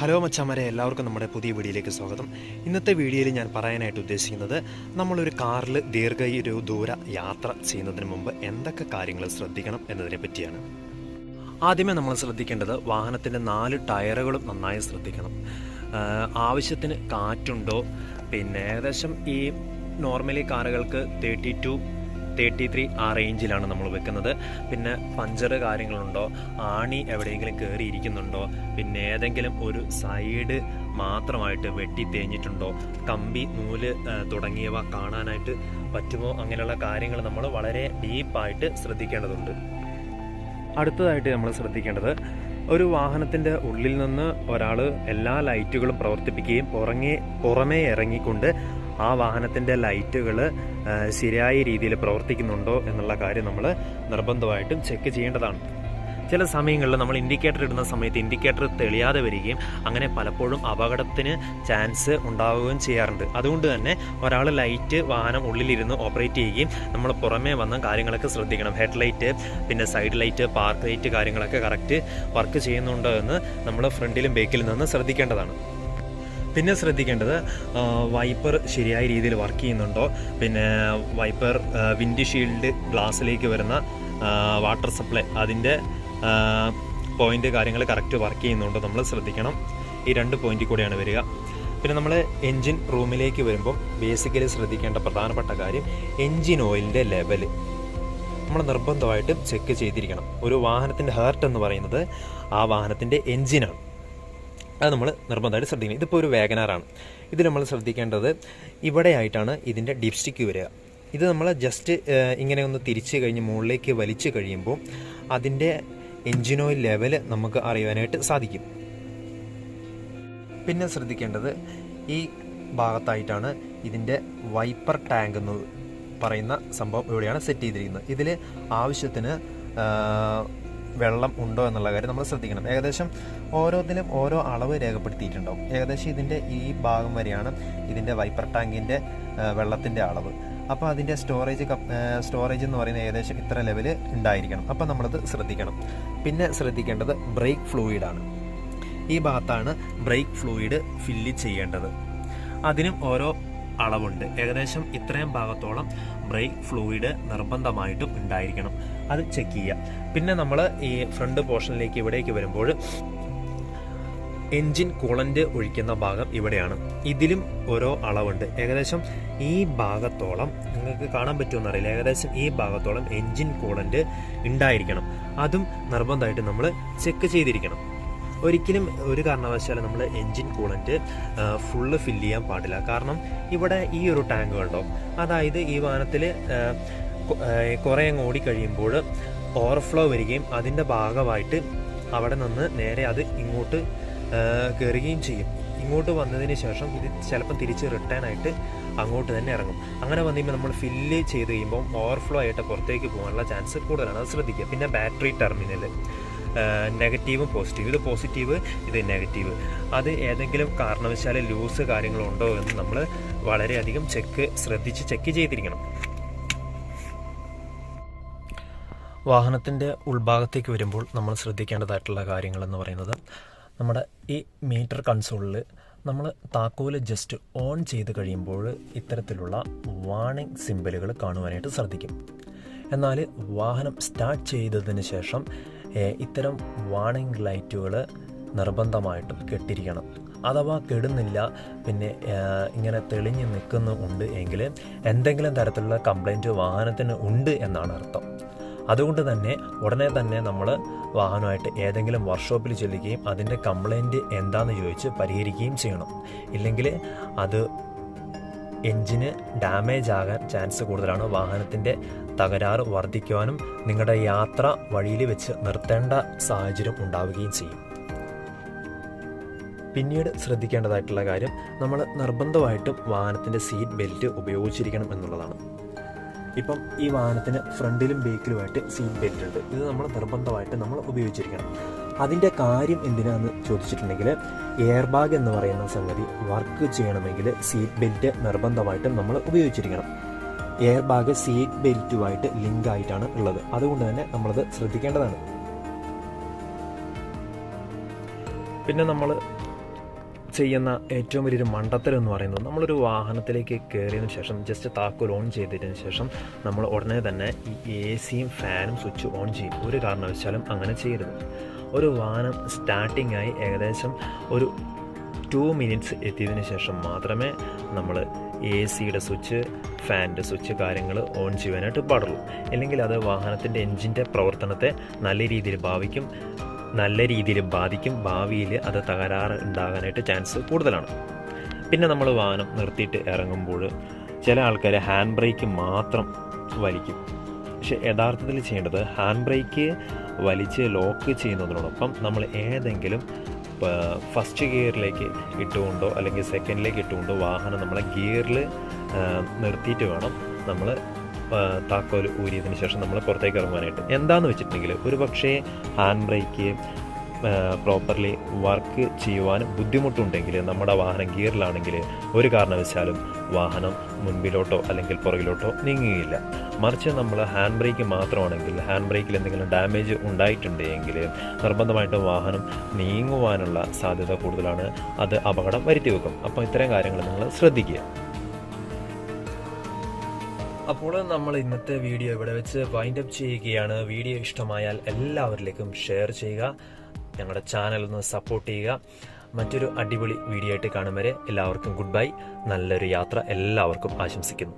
Hello മച്ചാമാരെ എല്ലാവർക്കും നമ്മുടെ പുതിയ വീഡിയോയിലേക്ക് സ്വാഗതം. ഇന്നത്തെ വീഡിയോയിൽ ഞാൻ പറയാനായിട്ട് ഉദ്ദേശിക്കുന്നത് നമ്മളൊരു കാറിൽ ദീർഘ ഒരു ദൂര യാത്ര ചെയ്യുന്നതിന് മുമ്പ് എന്തൊക്കെ കാര്യങ്ങൾ ശ്രദ്ധിക്കണം എന്നതിനെ പറ്റിയാണ്. ആദ്യമേ നമ്മൾ ശ്രദ്ധിക്കേണ്ടത് വാഹനത്തിന്റെ നാല് ടയറുകളും നന്നായി ശ്രദ്ധിക്കണം. ആവശ്യത്തിന് കാറ്റുണ്ടോ? പിന്നെ ഏകദേശം ഈ നോർമലി കാറുകൾക്ക് തേർട്ടി ടു തേർട്ടി ത്രീ ആ റേഞ്ചിലാണ് നമ്മൾ വെക്കുന്നത്. പിന്നെ പഞ്ചർ കാര്യങ്ങളുണ്ടോ? ആണി എവിടെയെങ്കിലും കയറിയിരിക്കുന്നുണ്ടോ പിന്നെ ഏതെങ്കിലും ഒരു സൈഡ് മാത്രമായിട്ട് വെട്ടി തേഞ്ഞിട്ടുണ്ടോ? കമ്പി നൂൽ തുടങ്ങിയവ കാണാനായിട്ട് പറ്റുമോ? അങ്ങനെയുള്ള കാര്യങ്ങൾ നമ്മൾ വളരെ ഡീപ്പായിട്ട് ശ്രദ്ധിക്കേണ്ടതുണ്ട്. അടുത്തതായിട്ട് നമ്മൾ ശ്രദ്ധിക്കേണ്ടത് ഒരു വാഹനത്തിന്റെ ഉള്ളിൽ നിന്ന് ഒരാൾ എല്ലാ ലൈറ്റുകളും പ്രവർത്തിപ്പിക്കുകയും പുറങ്ങേ പുറമേ ഇറങ്ങിക്കൊണ്ട് ആ വാഹനത്തിന്റെ ലൈറ്റുകൾ ശരിയായ രീതിയിൽ പ്രവർത്തിക്കുന്നുണ്ടോ എന്നുള്ള കാര്യം നമ്മൾ നിർബന്ധമായിട്ടും ചെക്ക് ചെയ്യേണ്ടതാണ്. ചില സമയങ്ങളിൽ നമ്മൾ ഇൻഡിക്കേറ്റർ ഇടുന്ന സമയത്ത് ഇൻഡിക്കേറ്റർ തെളിയാതെ വരികയും അങ്ങനെ പലപ്പോഴും അപകടത്തിന് ചാൻസ് ഉണ്ടാവുകയും ചെയ്യാറുണ്ട്. അതുകൊണ്ട് തന്നെ ഒരാൾ ലൈറ്റ് വാഹനം ഉള്ളിലിരുന്ന് ഓപ്പറേറ്റ് ചെയ്യുകയും നമ്മൾ പുറമേ വന്ന കാര്യങ്ങളൊക്കെ ശ്രദ്ധിക്കണം. ഹെഡ് ലൈറ്റ് പിന്നെ സൈഡ് ലൈറ്റ് പാർക്ക് ലൈറ്റ് കാര്യങ്ങളൊക്കെ കറക്റ്റ് വർക്ക് ചെയ്യുന്നുണ്ടോ എന്ന് നമ്മൾ ഫ്രണ്ടിലും ബേക്കിലും നിന്ന് ശ്രദ്ധിക്കേണ്ടതാണ്. പിന്നെ ശ്രദ്ധിക്കേണ്ടത് വൈപ്പർ ശരിയായ രീതിയിൽ വർക്ക് ചെയ്യുന്നുണ്ടോ? പിന്നെ വൈപ്പർ വിൻഡ് ഷീൽഡ് ഗ്ലാസ്സിലേക്ക് വരുന്ന വാട്ടർ സപ്ലൈ അതിന്റെ ആ, പോയിന്റ് കാര്യങ്ങൾ കറക്റ്റ് വർക്ക് ചെയ്യുന്നുണ്ടോ നമ്മൾ ശ്രദ്ധിക്കണം. ഈ രണ്ട് പോയിന്റിൽ കൂടെയാണ് വരിക. പിന്നെ നമ്മൾ എൻജിൻ റൂമിലേക്ക് വരുമ്പോൾ ബേസിക്കലി ശ്രദ്ധിക്കേണ്ട പ്രധാനപ്പെട്ട കാര്യം എൻജിൻ ഓയിലിന്റെ ലെവൽ നമ്മൾ നിർബന്ധമായിട്ടും ചെക്ക് ചെയ്തിരിക്കണം. ഒരു വാഹനത്തിന്റെ ഹേർട്ട് എന്ന് പറയുന്നത് ആ വാഹനത്തിന്റെ എൻജിനാണ് അത് നമ്മൾ നിർബന്ധമായിട്ട് ശ്രദ്ധിക്കണം. ഇതിപ്പോൾ ഒരു വേഗനാറാണ് ഇത് നമ്മൾ ശ്രദ്ധിക്കേണ്ടത് ഇവിടെയായിട്ടാണ് ഇതിന്റെ ഡിപ്സ്റ്റിക്ക് വരിക. ഇത് നമ്മൾ ജസ്റ്റ് ഇങ്ങനെ ഒന്ന് തിരിച്ച് കഴിഞ്ഞ് മുകളിലേക്ക് വലിച്ചു കഴിയുമ്പോൾ അതിന്റെ എൻജിൻ ഓയിൽ ലെവൽ നമുക്ക് അറിയാനായിട്ട് സാധിക്കും. പിന്നെ ശ്രദ്ധിക്കേണ്ടത് ഈ ഭാഗത്തായിട്ടാണ് ഇതിന്റെ വൈപ്പർ ടാങ്ക് എന്ന് പറയുന്ന സംഭവം ഇവിടെയാണ് സെറ്റ് ചെയ്തിരിക്കുന്നത്. ഇതിൽ ആവശ്യത്തിന് വെള്ളം ഉണ്ടോ എന്നുള്ള കാര്യം നമ്മൾ ശ്രദ്ധിക്കണം. ഏകദേശം ഓരോന്നിലും ഓരോ അളവ് രേഖപ്പെടുത്തിയിട്ടുണ്ടാവും. ഏകദേശം ഇതിന്റെ ഈ ഭാഗം വരെയാണ് ഇതിന്റെ വൈപ്പർ ടാങ്കിന്റെ വെള്ളത്തിന്റെ അളവ്. അപ്പോൾ അതിന്റെ സ്റ്റോറേജ് സ്റ്റോറേജ് എന്ന് പറയുന്നത് ഏകദേശം ഇത്ര ലെവൽ ഉണ്ടായിരിക്കണം. അപ്പോൾ നമ്മളത് ശ്രദ്ധിക്കണം. പിന്നെ ശ്രദ്ധിക്കേണ്ടത് ബ്രേക്ക് ഫ്ലൂയിഡാണ് ഈ ഭാഗത്താണ് ബ്രേക്ക് ഫ്ലൂയിഡ് ഫില്ല് ചെയ്യേണ്ടത്. അതിനും ഓരോ അളവുണ്ട്. ഏകദേശം ഇത്രയും ഭാഗത്തോളം ബ്രേക്ക് ഫ്ലൂയിഡ് നിർബന്ധമായിട്ടും ഉണ്ടായിരിക്കണം. അത് ചെക്ക് ചെയ്യുക. പിന്നെ നമ്മൾ ഈ ഫ്രണ്ട് പോർഷനിലേക്ക് ഇവിടേക്ക് വരുമ്പോൾ എൻജിൻ കുളന്റ് ഒഴിക്കുന്ന ഭാഗം ഇവിടെയാണ്. ഇതിലും ഓരോ അളവുണ്ട്. ഏകദേശം ഈ ഭാഗത്തോളം നിങ്ങൾക്ക് കാണാൻ പറ്റുമെന്ന് അറിയില്ല. ഏകദേശം ഈ ഭാഗത്തോളം എൻജിൻ കൂളന്റ് ഉണ്ടായിരിക്കണം. അതും നിർബന്ധമായിട്ട് നമ്മൾ ചെക്ക് ചെയ്തിരിക്കണം. ഒരിക്കലും ഒരു കാരണവശാലും നമ്മൾ എൻജിൻ കൂളന്റ് ഫുള്ള് ഫില്ല് ചെയ്യാൻ പാടില്ല. കാരണം ഇവിടെ ഈ ഒരു ടാങ്ക് കണ്ടോ? അതായത് ഈ വാഹനത്തിൽ കുറേ അങ്ങ് ഓടിക്കഴിയുമ്പോൾ ഓവർഫ്ലോ വരികയും അതിന്റെ ഭാഗമായിട്ട് അവിടെ നിന്ന് നേരെ അത് ഇങ്ങോട്ട് കയറുകയും ചെയ്യും. ഇങ്ങോട്ട് വന്നതിന് ശേഷം ഇത് ചിലപ്പം തിരിച്ച് റിട്ടേൺ ആയിട്ട് അങ്ങോട്ട് തന്നെ ഇറങ്ങും. അങ്ങനെ വന്നു നമ്മൾ ഫില്ല് ചെയ്ത് കഴിയുമ്പോൾ ഓവർഫ്ലോ ആയിട്ട് പുറത്തേക്ക് പോകാനുള്ള ചാൻസ് കൂടുതലാണ്. അത് ശ്രദ്ധിക്കുക. പിന്നെ ബാറ്ററി ടെർമിനൽ നെഗറ്റീവും പോസിറ്റീവ് ഇത് പോസിറ്റീവ് ഇത് നെഗറ്റീവ് അത് ഏതെങ്കിലും കാരണവശാൽ ലൂസ് കാര്യങ്ങളുണ്ടോ എന്ന് നമ്മൾ വളരെയധികം ചെക്ക് ശ്രദ്ധിച്ച് ചെക്ക് ചെയ്തിരിക്കണം. വാഹനത്തിന്റെ ഉൾഭാഗത്തേക്ക് വരുമ്പോൾ നമ്മൾ ശ്രദ്ധിക്കേണ്ടതായിട്ടുള്ള കാര്യങ്ങൾ എന്ന് പറയുന്നത് നമ്മുടെ ഈ മീറ്റർ കൺസോളിൽ നമ്മൾ താക്കോൽ ജസ്റ്റ് ഓൺ ചെയ്ത് കഴിയുമ്പോൾ ഇത്തരത്തിലുള്ള വാണിംഗ് സിമ്പലുകൾ കാണുവാനായിട്ട് ശ്രദ്ധിക്കും എന്നാൽ വാഹനം സ്റ്റാർട്ട് ചെയ്തതിന് ശേഷം ഇത്തരം വാണിംഗ് ലൈറ്റുകൾ നിർബന്ധമായിട്ടും കെട്ടിരിക്കണം. അഥവാ കെടുന്നില്ല പിന്നെ ഇങ്ങനെ തെളിഞ്ഞ് നിൽക്കുന്നുണ്ട് എങ്കിൽ എന്തെങ്കിലും തരത്തിലുള്ള കംപ്ലൈന്റ് വാഹനത്തിന് ഉണ്ട് എന്നാണ് അർത്ഥം. അതുകൊണ്ട് തന്നെ ഉടനെ തന്നെ നമ്മൾ വാഹനമായിട്ട് ഏതെങ്കിലും വർക്ക്ഷോപ്പിൽ ചെല്ലുകയും അതിന്റെ കംപ്ലൈന്റ് എന്താണെന്ന് ചോദിച്ച് പരിഹരിക്കുകയും ചെയ്യണം. ഇല്ലെങ്കിൽ അത് എൻജിന് ഡാമേജ് ആകാൻ ചാൻസ് കൂടുതലാണ്. വാഹനത്തിന്റെ തകരാറ് വർദ്ധിക്കുവാനും നിങ്ങളുടെ യാത്ര വഴിയിൽ വെച്ച് നിർത്തേണ്ട സാഹചര്യം ഉണ്ടാവുകയും ചെയ്യും. പിന്നീട് ശ്രദ്ധിക്കേണ്ടതായിട്ടുള്ള കാര്യം നമ്മൾ നിർബന്ധമായിട്ടും വാഹനത്തിന്റെ സീറ്റ് ബെൽറ്റ് ഉപയോഗിച്ചിരിക്കണം എന്നുള്ളതാണ്. ഇപ്പം ഈ വാഹനത്തിന് ഫ്രണ്ടിലും ബേക്കിലുമായിട്ട് സീറ്റ് ബെൽറ്റ് ഉണ്ട്. ഇത് നമ്മൾ നിർബന്ധമായിട്ട് നമ്മൾ ഉപയോഗിച്ചിരിക്കണം. അതിന്റെ കാര്യം എന്തിനാന്ന് ചോദിച്ചിട്ടുണ്ടെങ്കിൽ എയർ ബാഗ് എന്ന് പറയുന്ന സംഗതി വർക്ക് ചെയ്യണമെങ്കിൽ സീറ്റ് ബെൽറ്റ് നിർബന്ധമായിട്ടും നമ്മൾ ഉപയോഗിച്ചിരിക്കണം. എയർ ബാഗ് സീറ്റ് ബെൽറ്റുമായിട്ട് ലിങ്ക് ആയിട്ടാണ് ഉള്ളത്. അതുകൊണ്ട് തന്നെ നമ്മളത് ശ്രദ്ധിക്കേണ്ടതാണ്. പിന്നെ നമ്മൾ ചെയ്യുന്ന ഏറ്റവും വലിയൊരു മണ്ടത്തരം എന്ന് പറയുന്നത് നമ്മളൊരു വാഹനത്തിലേക്ക് കയറിയതിന് ശേഷം ജസ്റ്റ് താക്കോൽ ഓൺ ചെയ്തതിന് ശേഷം നമ്മൾ ഉടനെ തന്നെ ഈ എ സിയും ഫാനും സ്വിച്ച് ഓൺ ചെയ്യും. ഒരു കാരണവശാലും അങ്ങനെ ചെയ്യരുത്. ഒരു വാഹനം സ്റ്റാർട്ടിങ്ങായി ഏകദേശം ഒരു ടു മിനിറ്റ്സ് എത്തിയതിന് ശേഷം മാത്രമേ നമ്മൾ എ സിയുടെ സ്വിച്ച് ഫാനിന്റെ സ്വിച്ച് കാര്യങ്ങൾ ഓൺ ചെയ്യാനായിട്ട് പാടുള്ളൂ. അല്ലെങ്കിൽ അത് വാഹനത്തിന്റെ എൻജിന്റെ പ്രവർത്തനത്തെ നല്ല രീതിയിൽ ഭാവിക്കും നല്ല രീതിയിൽ ബാധിക്കും. ഭാവിയിൽ അത് തകരാറ് ഉണ്ടാകാനായിട്ട് ചാൻസ് കൂടുതലാണ്. പിന്നെ നമ്മൾ വാഹനം നിർത്തിയിട്ട് ഇറങ്ങുമ്പോൾ ചില ആൾക്കാർ ഹാൻഡ് ബ്രേക്ക് മാത്രം വലിക്കും. പക്ഷെ യഥാർത്ഥത്തിൽ ചെയ്യേണ്ടത് ഹാൻഡ് ബ്രേക്ക് വലിച്ച് ലോക്ക് ചെയ്യുന്നതിനോടൊപ്പം നമ്മൾ ഏതെങ്കിലും ഫസ്റ്റ് ഗിയറിലേക്ക് ഇട്ടുകൊണ്ടോ അല്ലെങ്കിൽ സെക്കൻഡിലേക്ക് ഇട്ടുകൊണ്ടോ വാഹനം നമ്മളെ ഗിയറിൽ നിർത്തിയിട്ട് വേണം നമ്മൾ താക്കോൽ ഊരിയതിന് ശേഷം നമ്മൾ പുറത്തേക്ക് ഇറങ്ങുവാനായിട്ട്. എന്താണെന്ന് വെച്ചിട്ടുണ്ടെങ്കിൽ ഒരു പക്ഷേ ഹാൻഡ് ബ്രേക്ക് പ്രോപ്പർലി വർക്ക് ചെയ്യുവാൻ ബുദ്ധിമുട്ടുണ്ടെങ്കിൽ നമ്മുടെ വാഹനം ഗിയറിലാണെങ്കിൽ ഒരു കാരണവശാലും വാഹനം മുൻപിലോട്ടോ അല്ലെങ്കിൽ പുറകിലോട്ടോ നീങ്ങുകയില്ല. മറിച്ച് നമ്മൾ ഹാൻഡ് ബ്രേക്ക് മാത്രമാണെങ്കിൽ ഹാൻഡ് ബ്രേക്കിൽ എന്തെങ്കിലും ഡാമേജ് ഉണ്ടായിട്ടുണ്ടെങ്കിൽ നിർബന്ധമായിട്ടും വാഹനം നീങ്ങുവാനുള്ള സാധ്യത കൂടുതലാണ്. അത് അപകടം വരുത്തി വെക്കും അപ്പോൾ ഇത്തരം കാര്യങ്ങൾ നിങ്ങൾ ശ്രദ്ധിക്കുക. അപ്പോൾ നമ്മൾ ഇന്നത്തെ വീഡിയോ ഇവിടെ വെച്ച് വൈൻഡ് അപ്പ് ചെയ്യുകയാണ്. വീഡിയോ ഇഷ്ടമായാൽ എല്ലാവരിലേക്കും ഷെയർ ചെയ്യുക. ഞങ്ങളുടെ ചാനൽ ഒന്ന് സപ്പോർട്ട് ചെയ്യുക. മറ്റൊരു അടിപൊളി വീഡിയോ ആയിട്ട് കാണും വരെ എല്ലാവർക്കും ഗുഡ് ബൈ നല്ലൊരു യാത്ര എല്ലാവർക്കും ആശംസിക്കുന്നു.